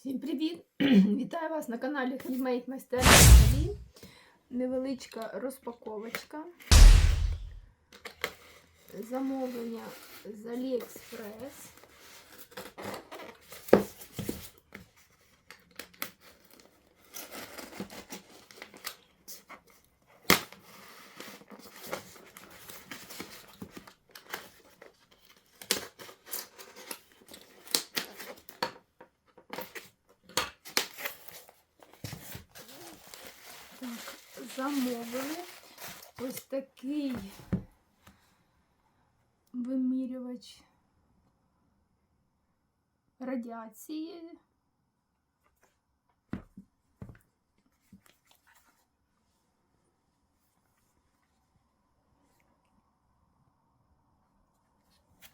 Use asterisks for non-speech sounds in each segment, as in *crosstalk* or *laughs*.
Всім привіт! *clears throat* Вітаю вас на каналі Handmade Майстерня. Невеличка розпаковочка. Замовлення з AliExpress. Так, замовили ось такий вимірювач радіації.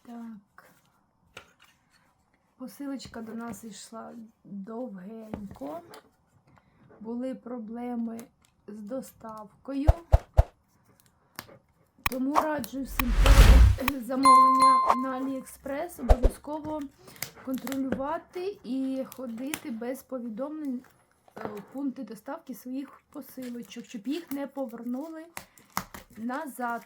Так. Посилочка до нас йшла довгенько. Були проблеми з доставкою. Тому раджу всім замовлення на AliExpress обов'язково контролювати і ходити без повідомлень е, у пункти доставки своїх посилочок, щоб їх не повернули назад.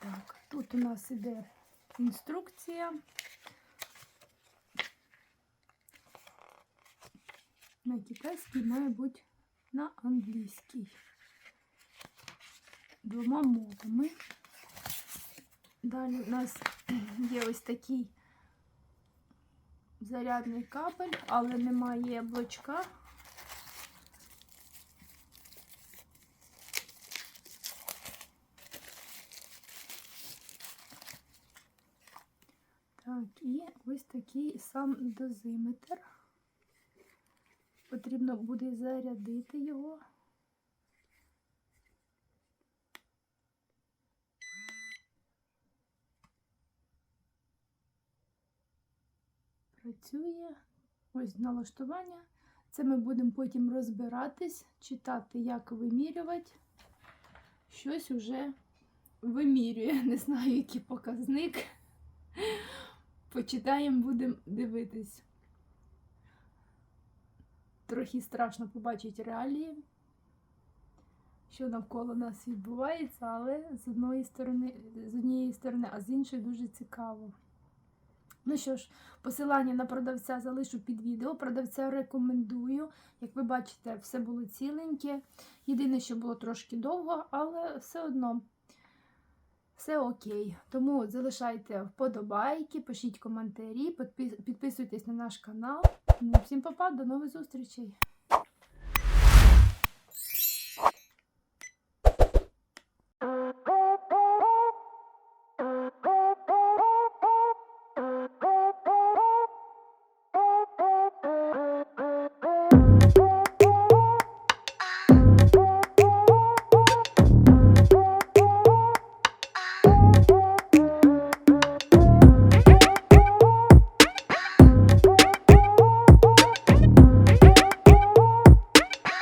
Так. Так, тут у нас іде інструкція. На китайській має бути на англійській. Двома мовами. Далі у нас є ось такий зарядний кабель, але немає блочка. Так, і ось такий сам дозиметр. Потрібно буде зарядити його. Працює. Ось налаштування. Це ми будемо потім розбиратись, читати, як вимірювати. Щось уже вимірює. *laughs* Не знаю, який показник. Почитаємо, будемо дивитись. Трохи страшно побачити реалії, що навколо нас відбувається, але з одної сторони, з однієї сторони, а з іншої дуже цікаво. Ну що ж, посилання на продавця залишу під відео. Продавця рекомендую. Як ви бачите, все було ціленьке. Єдине, що було трошки довго, але все одно все окей. Тому залишайте вподобайки, пишіть коментарі, підпис- підписуйтесь на наш канал. Ну, всім па-па, до нових зустрічей!